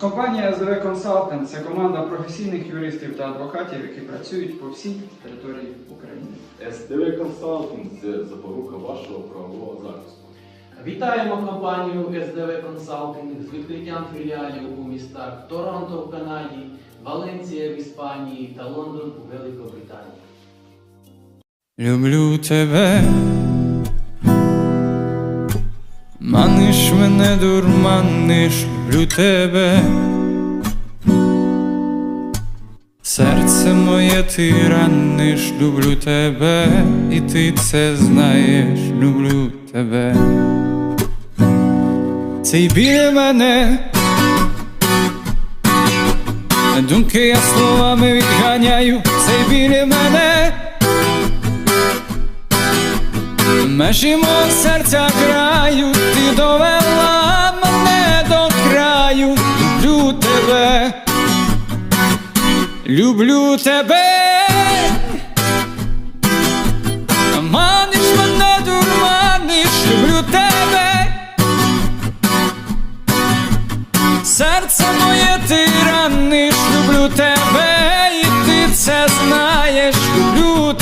Компанія СДВ Consultant – це команда професійних юристів та адвокатів, які працюють по всій території України. СТВ Консалтинг це запорука вашого правового захисту. Вітаємо компанію SDV Consulting з відкриттям філіалів у містах Торонто в Канаді, Валенція в Іспанії та Лондон у Великобританії. Люблю тебе, маниш мене, дурманиш, люблю тебе. Серце моє ти раниш, люблю тебе, і ти це знаєш, люблю тебе. Цей біля мене, думки я словами відганяю, цей біля мене. Межі мого серця краю, ти довела мене до краю, люблю тебе, люблю тебе, маниш мене, дурманиш, люблю тебе, серце моє ти раниш, люблю тебе, і ти це знаєш, люблю тебе.